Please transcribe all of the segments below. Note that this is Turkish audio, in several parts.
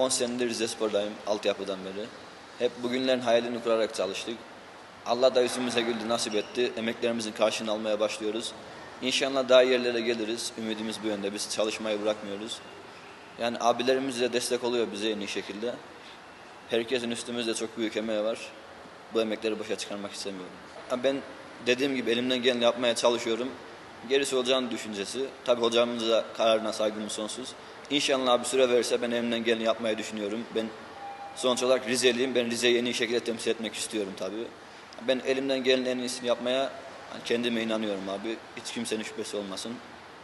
10 senedir Rizespor'dayım altyapıdan beri. Hep bugünlerin hayalini kurarak çalıştık. Allah da yüzümüze güldü, nasip etti. Emeklerimizin karşılığını almaya başlıyoruz. İnşallah daha yerlere geliriz. Ümidimiz bu yönde. Biz çalışmayı bırakmıyoruz. Yani abilerimiz de destek oluyor bize en iyi şekilde. Herkesin üstümüzde çok büyük emeği var. Bu emekleri boşa çıkarmak istemiyorum. Ben dediğim gibi elimden geleni yapmaya çalışıyorum. Gerisi olacağını düşüncesi. Tabii hocamın da kararına saygım sonsuz. İnşallah bir süre verirse ben elimden geleni yapmayı düşünüyorum. Ben sonuç olarak Rizeliyim. Ben Rize'yi en iyi şekilde temsil etmek istiyorum tabii. Ben elimden gelen en iyisini yapmaya kendime inanıyorum abi. Hiç kimsenin şüphesi olmasın.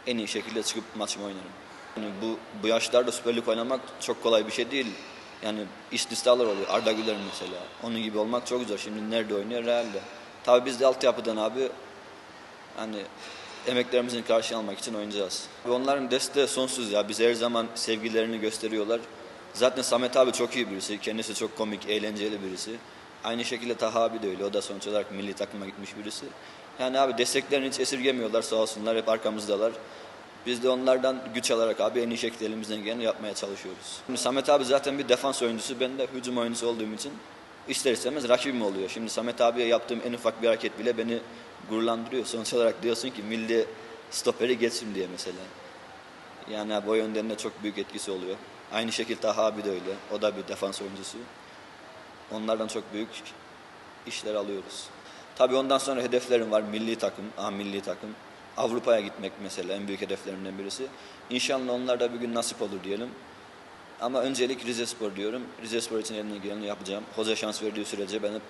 En iyi şekilde çıkıp maçımı oynarım. Yani bu, bu yaşlarda Süper Lig oynamak çok kolay bir şey değil. Yani istisnalar oluyor. Arda Güler mesela. Onun gibi olmak çok zor. Şimdi nerede oynuyor? Real'de. Tabii biz de altyapıdan abi hani emeklerimizin karşılığını almak için oynayacağız. Ve Onların desteği sonsuz ya. Biz her zaman sevgilerini gösteriyorlar. Zaten Samet abi çok iyi birisi. Kendisi çok komik, eğlenceli birisi. Aynı şekilde Taha abi de öyle. O da sonuç olarak milli takıma gitmiş birisi. Yani abi desteklerini hiç esirgemiyorlar sağ olsunlar. Hep arkamızdalar. Biz de onlardan güç alarak abi en iyi şekilde elimizden geleni yapmaya çalışıyoruz. Şimdi Samet abi zaten bir defans oyuncusu. Ben de hücum oyuncusu olduğum için ister istemez rakibim oluyor. Şimdi Samet abiye yaptığım en ufak bir hareket bile beni gururlandırıyor. Sonuç olarak diyorsun ki milli stoperi geçsin diye mesela. Yani o yönden de çok büyük etkisi oluyor. Aynı şekilde Taha abi de öyle. O da bir defans oyuncusu. Onlardan çok büyük işler alıyoruz. Tabii ondan sonra hedeflerim var. Milli takım, A milli takım. Avrupa'ya gitmek mesela en büyük hedeflerimden birisi. İnşallah onlar da bir gün nasip olur diyelim. Ama öncelik Rizespor diyorum. Rizespor için elimden geleni yapacağım. Hoca şans verdiği sürece ben hep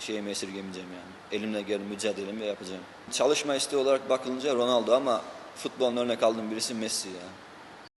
şeyimi esirgemeyeceğim yani. Elimle gelen mücadelemi yapacağım. Çalışma isteği olarak bakılınca Ronaldo ama futbolun örnek aldığım birisi Messi ya.